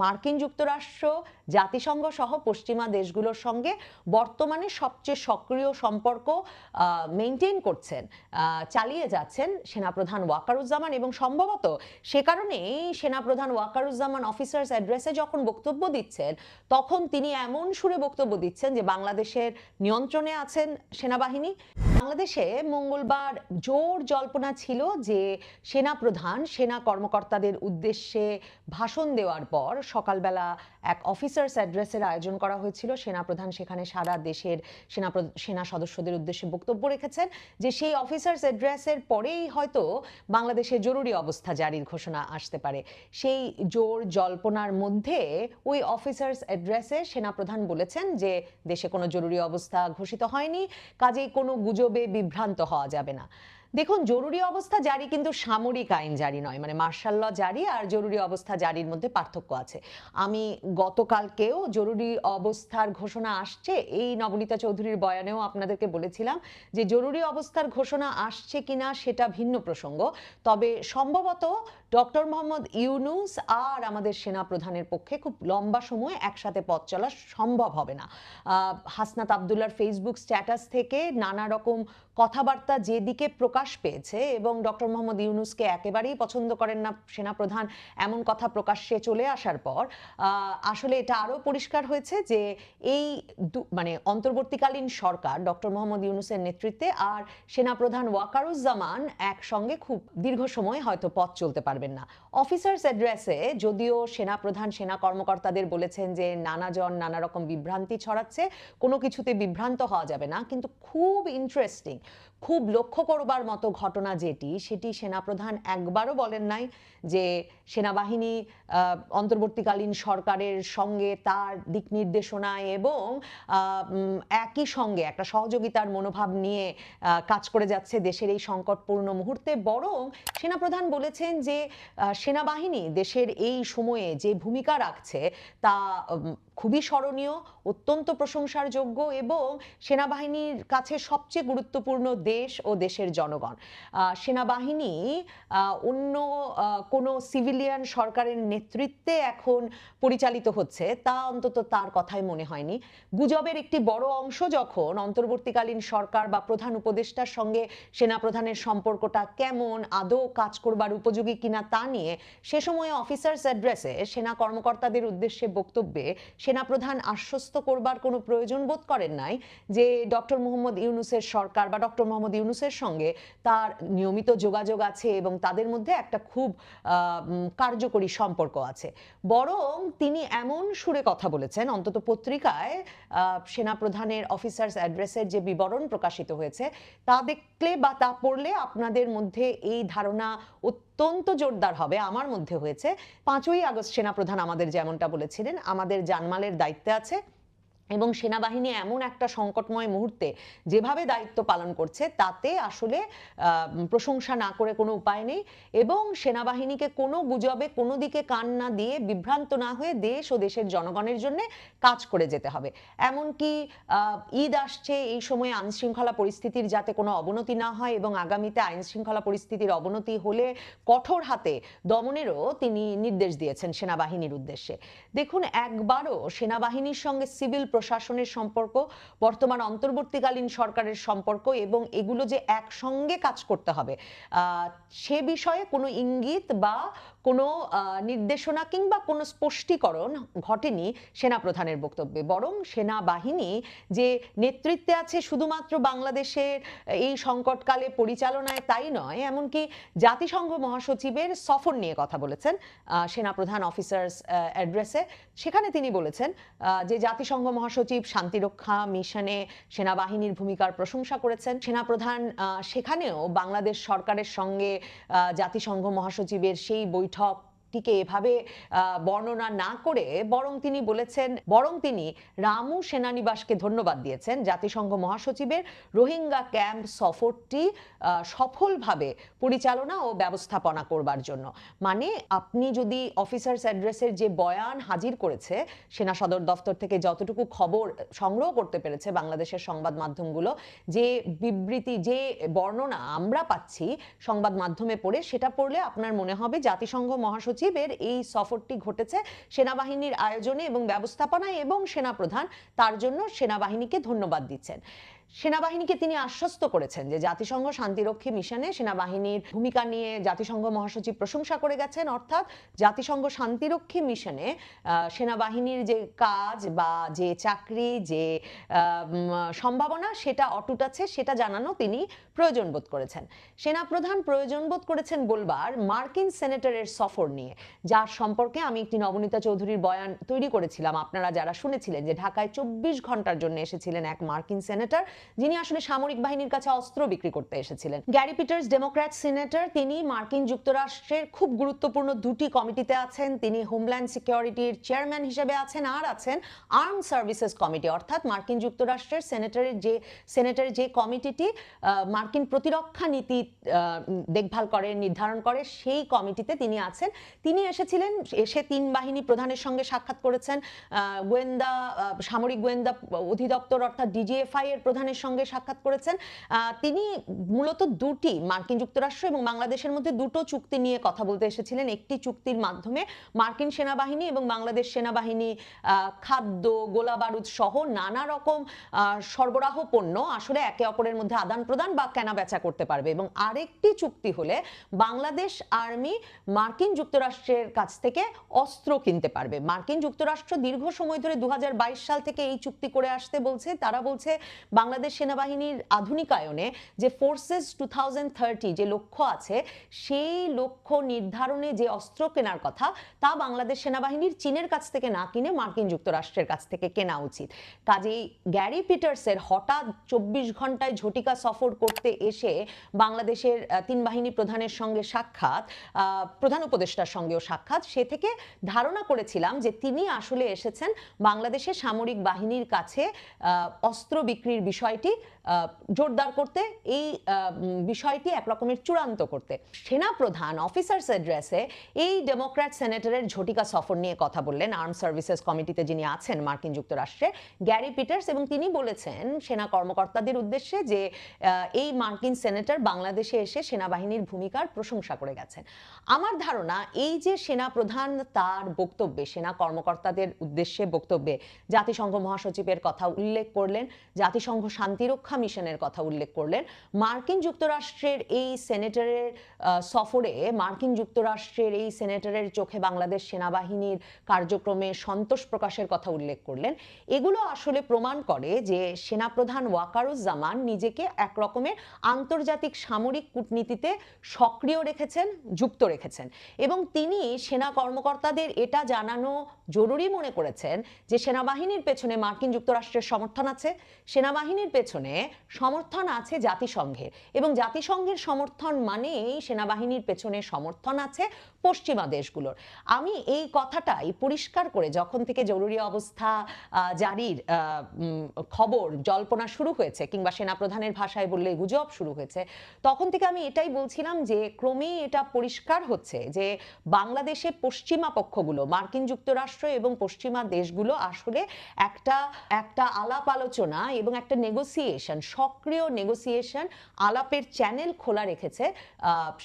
মার্কিন যুক্তরাষ্ট্র, জাতিসংঘ সহ পশ্চিমা দেশগুলোর সঙ্গে বর্তমানে সবচেয়ে সক্রিয় সম্পর্ক মেনটেন করছেন চালিয়ে যাচ্ছেন সেনাপ্রধান ওয়াকারুজ্জামান এবং সম্ভবত সে কারণেই সেনাপ্রধান ওয়াকারুজ্জামান অফিসার্স অ্যাড্রেসে যখন বক্তব্য দিচ্ছেন, তখন তিনি এমন সুরে বক্তব্য দিচ্ছেন যে বাংলাদেশের নিয়ন্ত্রণে আছেন সেনাবাহিনী। বাংলাদেশে মঙ্গলবার জোর জল্পনা ছিল যে সেনাপ্রধান, সেনা কর্মকর্তাদের উদ্দেশ্যে ভাষণ দেওয়ার পর সকালবেলা এক অফিসার্স অ্যাড্রেসের আয়োজন করা হয়েছিল। সেনাপ্রধান সেখানে সারা দেশের সেনা সেনা সদস্যদের উদ্দেশ্যে বক্তব্য রেখেছেন যে সেই অফিসার্স অ্যাড্রেসের পরেই হয়তো বাংলাদেশে জরুরি অবস্থা জারির ঘোষণা আসতে পারে। সেই জোর জল্পনার মধ্যে ওই অফিসার্স অ্যাড্রেসে সেনাপ্রধান বলেছেন যে দেশে কোনো জরুরি অবস্থা ঘোষিত হয়নি, কাজেই কোনো গুজবে বিভ্রান্ত হওয়া যাবে না। দেখুন, জরুরি অবস্থা জারি কিন্তু সামরিক আইন জারি নয়। মানে মার্শাল ল জারি আর জরুরি অবস্থা জারির মধ্যে পার্থক্য আছে। আমি গতকালকেও জরুরি অবস্থার ঘোষণা আসছে। এই নবনীতা চৌধুরীর বয়ানেও আপনাদেরকে বলেছিলাম যে, জরুরি অবস্থার ঘোষণা আসছে কিনা সেটা ভিন্ন প্রসঙ্গ। তবে সম্ভবত ডক্টর মোহাম্মদ ইউনুস আর আমাদের সেনা প্রধানের পক্ষে খুব লম্বা সময় একসাথে পথ চলা সম্ভব হবে না। হাসনাত আবদুল্লার ফেসবুক স্ট্যাটাস থেকে নানা রকম কথাবার্তা যেদিকে প্রকাশ পেয়েছে এবং ডক্টর মোহাম্মদ ইউনুসকে একেবারেই পছন্দ করেন না সেনাপ্রধান এমন কথা প্রকাশ্যে চলে আসার পর আসলে এটা আরও পরিষ্কার হয়েছে যে এই মানে অন্তর্বর্তীকালীন সরকার ডক্টর মোহাম্মদ ইউনুসের নেতৃত্বে আর সেনাপ্রধান ওয়াকারুজ্জামান একসঙ্গে খুব দীর্ঘ সময় হয়তো পথ চলতে পারবেন না। অফিসার্স অ্যাড্রেসে যদিও সেনাপ্রধান, সেনা কর্মকর্তাদের বলেছেন যে নানাজন নানা রকম বিভ্রান্তি ছড়াচ্ছে, কোনো কিছুতে বিভ্রান্ত হওয়া যাবে না। কিন্তু খুব ইন্টারেস্টিং খুব লক্ষ্য করবার মতো ঘটনা যেটি, সেটি সেনাপ্রধান একবারও বলেন নাই যে সেনাবাহিনী অন্তর্বর্তীকালীন সরকারের সঙ্গে তার দিক নির্দেশনায় এবং একই সঙ্গে একটা সহযোগিতার মনোভাব নিয়ে কাজ করে যাচ্ছে দেশের এই সংকটপূর্ণ মুহূর্তে। বরং সেনাপ্রধান বলেছেন যে সেনাবাহিনী দেশের এই সময়ে যে ভূমিকা রাখছে তা খুবই স্মরণীয়, অত্যন্ত প্রশংসার যোগ্য এবং সেনাবাহিনীর কাছে সবচেয়ে গুরুত্বপূর্ণ দেশ ও দেশের জনগণ। সেনাবাহিনী অন্য কোনো সিভিলিয়ান সরকারের নেতৃত্বে এখন পরিচালিত হচ্ছে, তা অন্তত তার কথাই মনে হয়নি। গুজবের একটি বড় অংশ যখন অন্তর্বর্তীকালীন সরকার বা প্রধান উপদেষ্টার সঙ্গে সেনাপ্রধানের সম্পর্কটা কেমন, আদৌ কাজ করবার উপযোগী কিনা তা নিয়ে সে সময়ে অফিসার্স অ্যাড্রেসে সেনা কর্মকর্তাদের উদ্দেশ্যে বক্তব্যে সেনাপ্রধান আশ্বস্ত করবার কোনো প্রয়োজন বোধ করেন নাই যে ডক্টর মোহাম্মদ ইউনুসের সরকার বা ডক্টর মোহাম্মদ ইউনুসের সঙ্গে তার নিয়মিত যোগাযোগ আছে এবং তাদের মধ্যে একটা খুব কার্যকরী সম্পর্ক আছে। বরং তিনি এমন সুরে কথা বলেছেন অন্তত পত্রিকায় আহ, সেনাপ্রধানের অফিসার্স অ্যাড্রেসের যে বিবরণ প্রকাশিত হয়েছে তা দেখলে বা তা পড়লে আপনাদের মধ্যে এই ধারণা অত্যন্ত জোরদার হবে, আমার মধ্যে হয়েছে। পাঁচই আগস্ট সেনাপ্রধান আমাদের যেমনটা বলেছিলেন, আমাদের জানমালের দায়িত্বে আছে। এবং সেনাবাহিনী এমন একটা সংকটময় মুহূর্তে যেভাবে দায়িত্ব পালন করছে, তাতে আসলে প্রশংসা না করে কোনো উপায় নেই এবং সেনাবাহিনীকে কোনো গুজবে, কোনো দিকে কান না দিয়ে বিভ্রান্ত না হয়ে দেশ ও দেশের জনগণের জন্য কাজ করে যেতে হবে। এমনকি ঈদ আসছে, এই সময়ে আইন শৃঙ্খলা পরিস্থিতির যাতে কোনো অবনতি না হয় এবং আগামীতে আইন শৃঙ্খলা পরিস্থিতির অবনতি হলে কঠোর হাতে দমনেরও তিনি নির্দেশ দিয়েছেন সেনাবাহিনীর উদ্দেশ্যে। দেখুন, একবারও সেনাবাহিনীর সঙ্গে সিভিল প্রশাসনের সম্পর্ক, বর্তমান অন্তর্বর্তীকালীন সরকারের সম্পর্ক এবং এগুলো যে একসঙ্গে কাজ করতে হবে সে বিষয়ে কোনো ইঙ্গিত বা কোনো নির্দেশনা কিংবা কোনো স্পষ্টীকরণ ঘটেনি সেনাপ্রধানের বক্তব্যে। বরং সেনাবাহিনী যে নেতৃত্বে আছে শুধুমাত্র বাংলাদেশের এই সংকটকালে পরিচালনায় তাই নয়, এমনকি জাতিসংঘ মহাসচিবের সফর নিয়ে কথা বলেছেন সেনাপ্রধান অফিসার্স অ্যাড্রেসে। সেখানে তিনি বলেছেন যে জাতিসংঘ মহাসচিব শান্তিরক্ষা মিশনে সেনাবাহিনীর ভূমিকার প্রশংসা করেছেন। সেনাপ্রধান সেখানেও বাংলাদেশ সরকারের সঙ্গে জাতিসংঘ মহাসচিবের সেই বৈঠক টিকে এভাবে বর্ণনা না করে বরং তিনি বলেছেন, বরং তিনি রামু সেনানিবাসকে ধন্যবাদ দিয়েছেন। জাতিসংঘ মহাসচিবের রোহিঙ্গা ক্যাম্প সফরটি সফলভাবে পরিচালনা ও ব্যবস্থাপনা করবার জন্য। মানে আপনি যদি অফিসার্স অ্যাড্রেসের যে বয়ান হাজির করেছে, সেনা সদর দফতর থেকে যতটুকু খবর সংগ্রহ করতে পেরেছে বাংলাদেশের সংবাদ মাধ্যমগুলো, যে বিবৃতি, যে বর্ণনা আমরা পাচ্ছি সংবাদ মাধ্যমে পড়ে, সেটা পড়লে আপনার মনে হবে জাতিসংঘ মহাসচিব মহাসচিবের এই সফরটি ঘটেছে সেনাবাহিনীর আয়োজনে এবং ব্যবস্থাপনায় এবং সেনাপ্রধান তার জন্য সেনাবাহিনীকে ধন্যবাদ দিচ্ছেন। সেনাবাহিনীকে তিনি আশ্বস্ত করেছেন যে জাতিসংঘ শান্তিরক্ষী মিশনে সেনাবাহিনীর ভূমিকা নিয়ে জাতিসংঘ মহাসচিব প্রশংসা করে গেছেন। অর্থাৎ জাতিসংঘ শান্তিরক্ষী মিশনে সেনাবাহিনীর যে কাজ বা যে চাকরি, যে সম্ভাবনা, সেটা অটুট আছে, সেটা জানানো তিনি প্রয়োজন বোধ করেছেন। সেনাপ্রধান প্রয়োজন বোধ করেছেন বলবার মার্কিন সেনেটরের সফর নিয়ে। যার সম্পর্কে আমি একটি নবনীতা চৌধুরীর বয়ান তৈরি করেছিলাম। আপনারা যারা শুনেছিলেন যে ঢাকায় চব্বিশ ঘণ্টার জন্য এসেছিলেন এক মার্কিন সেনেটর যিনি আসলে সামরিক বাহিনীর কাছে অস্ত্র বিক্রি করতে এসেছিলেন। গ্যারি পিটার্স, ডেমোক্র্যাট সিনেটর, তিনি মার্কিন যুক্তরাষ্ট্রের খুব গুরুত্বপূর্ণ দুটি কমিটিতে আছেন। তিনি হোমল্যান্ড সিকিউরিটির চেয়ারম্যান হিসেবে আছেন আর আছেন আর্ম সার্ভিসেস কমিটি। অর্থাৎ মার্কিন যুক্তরাষ্ট্রের সেনেটরের যে সেনেটরের যে কমিটিটি মার্কিন প্রতিরক্ষা নীতি দেখভাল করে, নির্ধারণ করে, সেই কমিটিতে তিনি আছেন। তিনি এসেছিলেন, এসে তিন বাহিনী প্রধানের সঙ্গে সাক্ষাৎ করেছেন। গোয়েন্দা সামরিক গোয়েন্দা অধিদপ্তর অর্থাৎ ডিজিএফআই এর প্রধানের সঙ্গে সাক্ষাৎ করেছেন। তিনি মূলত দুটি, মার্কিন যুক্তরাষ্ট্র এবং বাংলাদেশের মধ্যে দুটো চুক্তি নিয়ে কথা বলতে এসেছিলেন। একটি চুক্তির মাধ্যমে মার্কিন সেনাবাহিনী এবং বাংলাদেশ সেনাবাহিনী খাদ্য গোলা বারুদ সহ নানা রকম সরবরাহ পণ্য আসলে একে অপরের মধ্যে আদান প্রদান বা কেনা বেচা করতে পারবে এবং আরেকটি চুক্তি হলে বাংলাদেশ আর্মি মার্কিন যুক্তরাষ্ট্রের কাছ থেকে অস্ত্র কিনতে পারবে। মার্কিন যুক্তরাষ্ট্র দীর্ঘ সময় ধরে দু হাজার বাইশ সাল থেকে এই চুক্তি করে আসতে বলছে। তারা বলছে বাংলাদেশ সেনাবাহিনীর আধুনিকায়নে যে ফোর্সেস টু যে লক্ষ্য আছে, সেই লক্ষ্য নির্ধারণে যে অস্ত্র কেনার কথা, তা বাংলাদেশ সেনাবাহিনীর চীনের কাছ থেকে না কিনে মার্কিন যুক্তরাষ্ট্রের কাছ থেকে কেনা উচিত। কাজেই গ্যারি পিটার্সের হঠাৎ চব্বিশ ঘন্টায় ঝটিকা সফর করতে এসে বাংলাদেশের তিন বাহিনী প্রধানের সঙ্গে সাক্ষাৎ প্রধান উপদেষ্টার সঙ্গেও সাক্ষাৎ, সে থেকে ধারণা করেছিলাম যে তিনি আসলে এসেছেন বাংলাদেশের সামরিক বাহিনীর কাছে অস্ত্র বিক্রির বিষয়টি জোরদার করতে, এই বিষয়টি একরকমের চূড়ান্ত করতে। সেনাপ্রধান অফিসার্স অ্যাড্রেসে এই ডেমোক্র্যাট সেনেটরের ঝটিকা সফর নিয়ে কথা বললেন আর্ম সার্ভিসেস কমিটিতে যিনি আছেন মার্কিন যুক্তরাষ্ট্রে, গ্যারি পিটার্স এবং তিনি বলেছেন সেনা কর্মকর্তাদের উদ্দেশ্যে যে এই মার্কিন সেনেটর বাংলাদেশে এসে সেনাবাহিনীর ভূমিকার প্রশংসা করে গেছেন। আমার ধারণা, এই যে সেনা প্রধান তার বক্তব্যে, সেনা কর্মকর্তাদের উদ্দেশ্যে বক্তব্যে জাতিসংঘ মহাসচিবের কথা উল্লেখ করলেন, জাতিসংঘ শান্তিরক্ষা মিশনের কথা উল্লেখ করলেন। মার্কিন যুক্তরাষ্ট্রের এই সেনেটরের সফরে মার্কিন যুক্তরাষ্ট্রের এই সেনেটরের চোখে বাংলাদেশ সেনাবাহিনীর কার্যক্রমে সন্তোষ প্রকাশের কথা উল্লেখ করলেন। এগুলো আসলে প্রমাণ করে যে সেনাপ্রধান ওয়াকারুজ্জামান নিজেকে এক রকমের আন্তর্জাতিক সামরিক কূটনীতিতে সক্রিয় রেখেছেন, যুক্ত রেখেছেন এবং তিনি সেনা কর্মকর্তাদের এটা জানানো জরুরি মনে করেছেন যে সেনাবাহিনীর পেছনে মার্কিন যুক্তরাষ্ট্রের সমর্থন আছে। সেনাবাহিনীর পেছনে সমর্থন আছে জাতিসংঘের। এবং জাতিসংঘের সমর্থন মানেই সেনাবাহিনীর পেছনে সমর্থন আছে পশ্চিমা দেশগুলোর। আমি এই কথাটাই পরিষ্কার করে যখন থেকে জরুরি অবস্থা জারির খবর, জল্পনা শুরু হয়েছে কিংবা সেনাপ্রধানের ভাষায় বললে গুজব শুরু হয়েছে, তখন থেকে আমি এটাই বলছিলাম যে ক্রমেই এটা পরিষ্কার হচ্ছে যে বাংলাদেশে পশ্চিমা পক্ষগুলো, মার্কিন যুক্তরাষ্ট্র এবং পশ্চিমা দেশগুলো আসলে একটা একটা আলাপ আলোচনা এবং একটা নেগোসিয়েশন সক্রিয় নেগোসিয়েশন আলাপের চ্যানেল খোলা রেখেছে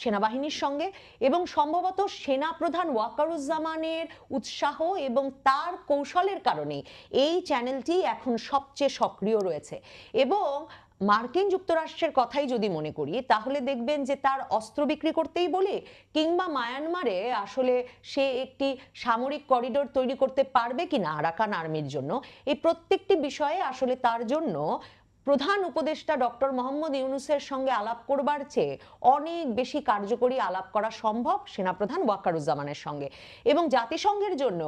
সেনাবাহিনীর সঙ্গে এবং সম্ভবত সেনাপ্রধান ওয়াকারুজ্জামানের উৎসাহ এবং তার কৌশলের কারণে এই চ্যানেলটি এখন সবচেয়ে সক্রিয় রয়েছে। এবং মার্কিন যুক্তরাষ্ট্রের কথাই যদি মনে করি, তাহলে দেখবেন যে তার অস্ত্র বিক্রি করতেই বলি কিংবা মায়ানমারে আসলে সে একটি সামরিক করিডোর তৈরি করতে পারবে কিনা আরাকান আর্মির জন্য, এই প্রত্যেকটি বিষয়ে আসলে তার জন্য প্রধান উপদেষ্টা ডক্টর মোহাম্মদ ইউনুসের সঙ্গে আলাপ করবার চেয়ে অনেক বেশি কার্যকরী আলাপ করা সম্ভব সেনাপ্রধান ওয়াকারুজ্জামানের সঙ্গে। এবং জাতিসংঘের জন্য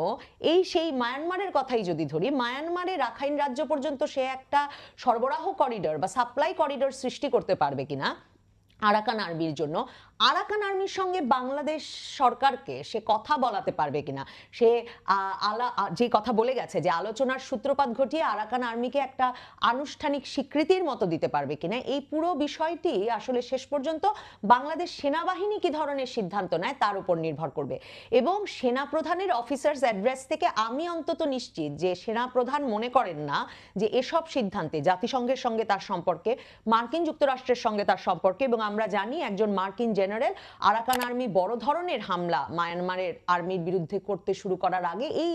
এই সেই মায়ানমারের কথাই যদি ধরি, মায়ানমারে রাখাইন রাজ্য পর্যন্ত সে একটা সরবরাহ করিডর বা সাপ্লাই করিডর সৃষ্টি করতে পারবে কিনা, আরাকান আর্মির জন্য আরাকান আর্মির সঙ্গে বাংলাদেশ সরকারকে সে কথা বলাতে পারবে কিনা? সে আলা যে কথা বলে গেছে যে আলোচনার সূত্রপাত ঘটিয়ে আরাকান আর্মিকে একটা আনুষ্ঠানিক স্বীকৃতির মতো দিতে পারবে কিনা? এই পুরো বিষয়টি আসলে শেষ পর্যন্ত বাংলাদেশ সেনাবাহিনী কি ধরনের সিদ্ধান্ত নেয় তার উপর নির্ভর করবে। এবং সেনাপ্রধানের অফিসার্স অ্যাড্রেস থেকে আমি অন্তত নিশ্চিত যে সেনাপ্রধান মনে করেন না যে এসব সিদ্ধান্তে জাতিসংঘের সঙ্গে তার সম্পর্কে, মার্কিন যুক্তরাষ্ট্রের সঙ্গে তার সম্পর্কে, এবং আমরা জানি একজন মার্কিন জেনারেল জেনারেল আরাকান আর্মি বড় ধরনের হামলা মায়ানমারের আর্মির বিরুদ্ধে করতে শুরু করার আগে এই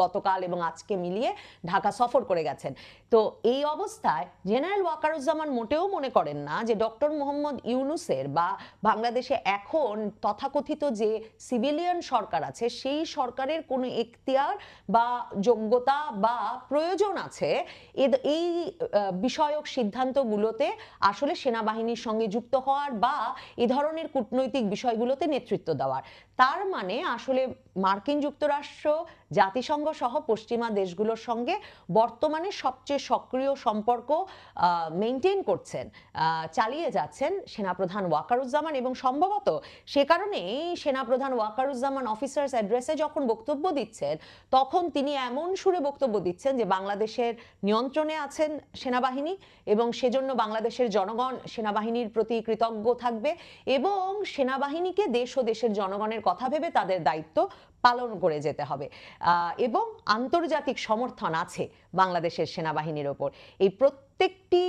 গতকাল এবং আজকে মিলিয়ে ঢাকা সফর করে গেছেন। তো এই অবস্থায় জেনারেল ওয়াকারুজ্জামান মোটেও মনে করেন না যে ডক্টর মোহাম্মদ ইউনুসের বা বাংলাদেশে এখন তথাকথিত যে সিভিলিয়ান সরকার আছে, সেই সরকারের কোনো এখতিয়ার বা যোগ্যতা বা প্রয়োজন আছে এই বিষয়ক সিদ্ধান্তগুলোতে আসলে সেনাবাহিনীর সঙ্গে যুক্ত হওয়ার বা এ ধরনের কূটনৈতিক বিষয়গুলোতে নেতৃত্ব দেওয়ার। তার মানে আসলে মার্কিন যুক্তরাষ্ট্র, জাতিসংঘ সহ পশ্চিমা দেশগুলোর সঙ্গে বর্তমানে সবচেয়ে সক্রিয় সম্পর্ক মেনটেন করছেন চালিয়ে যাচ্ছেন সেনাপ্রধান ওয়াকারুজ্জামান এবং সম্ভবত সে কারণেই সেনাপ্রধান ওয়াকারুজ্জামান অফিসার্স অ্যাড্রেসে যখন বক্তব্য দিচ্ছেন, তখন তিনি এমন সুরে বক্তব্য দিচ্ছেন যে বাংলাদেশের নিয়ন্ত্রণে আছেন সেনাবাহিনী এবং সেজন্য বাংলাদেশের জনগণ সেনাবাহিনীর প্রতি কৃতজ্ঞ থাকবে এবং সেনাবাহিনীকে দেশ ও দেশের জনগণের কথা ভেবে তাদের দায়িত্ব পালন করে যেতে হবে। এবং আন্তর্জাতিক সমর্থন আছে বাংলাদেশের সেনাবাহিনীর ওপর। এই প্রত্যেকটি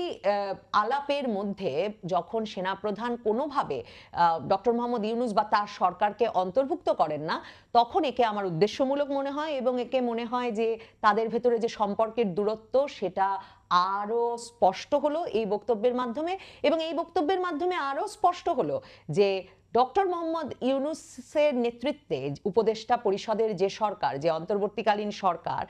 আলাপের মধ্যে যখন সেনাপ্রধান কোনোভাবে ডক্টর মোহাম্মদ ইউনুস বা তার সরকারকে অন্তর্ভুক্ত করেন না, তখন একে আমার উদ্দেশ্যমূলক মনে হয় এবং একে মনে হয় যে তাদের ভেতরে যে সম্পর্কের দূরত্ব সেটা আরও স্পষ্ট হলো এই বক্তব্যের মাধ্যমে এবং এই বক্তব্যের মাধ্যমে আরও স্পষ্ট হলো যে ডক্টর মোহাম্মদ ইউনুসের নেতৃত্বে উপদেষ্টা পরিষদের যে সরকার, যে অন্তর্বর্তীকালীন সরকার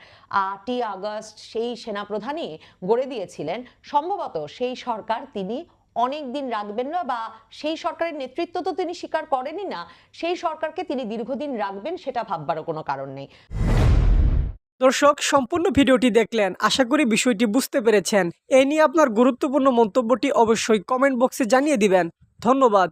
আটই আগস্ট সেই সেনাপ্রধানই গড়ে দিয়েছিলেন, সম্ভবত সেই সরকার তিনি অনেক দিন রাখবেন না বা সেই সরকারের নেতৃত্ব তো তিনি স্বীকার করেনই না, সেই সরকারকে তিনি দীর্ঘদিন রাখবেন সেটা ভাববারও কোনো কারণ নেই। দর্শক, সম্পূর্ণ ভিডিওটি দেখলেন, আশা করি বিষয়টি বুঝতে পেরেছেন। এ নিয়ে আপনার গুরুত্বপূর্ণ মন্তব্যটি অবশ্যই কমেন্ট বক্সে জানিয়ে দিবেন। ধন্যবাদ।